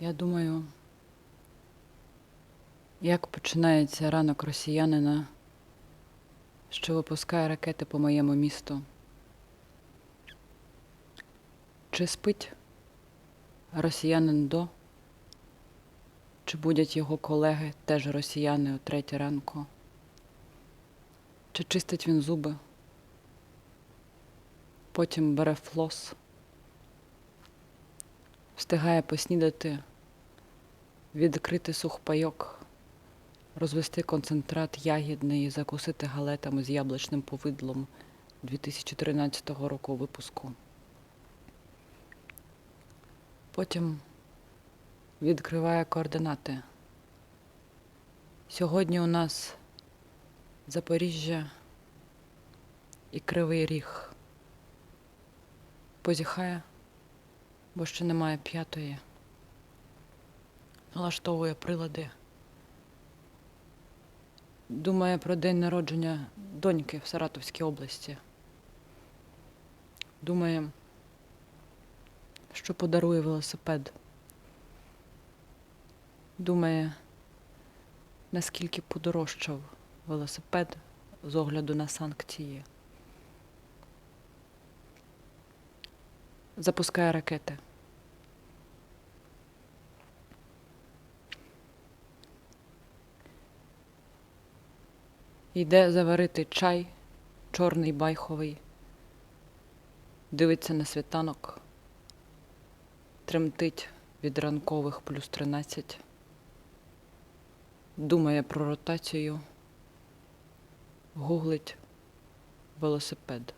Я думаю, як починається ранок росіянина, що випускає ракети по моєму місту. Чи спить росіянин до? Чи будять його колеги, теж росіяни о третій ранку? Чи чистить він зуби? Потім бере флос, встигає поснідати, відкрити сухпайок, розвести концентрат ягідний і закусити галетами з яблучним повидлом 2013 року випуску. Потім відкриває координати. Сьогодні у нас Запоріжжя і Кривий Ріг. Позіхає, бо ще немає п'ятої. Налаштовує прилади. Думає про день народження доньки в Саратовській області. Думає, що подарує велосипед. Думає, наскільки подорожчав велосипед з огляду на санкції. Запускає ракети. Йде заварити чай, чорний байховий, дивиться на світанок, тремтить від ранкових плюс 13, думає про ротацію, гуглить велосипед.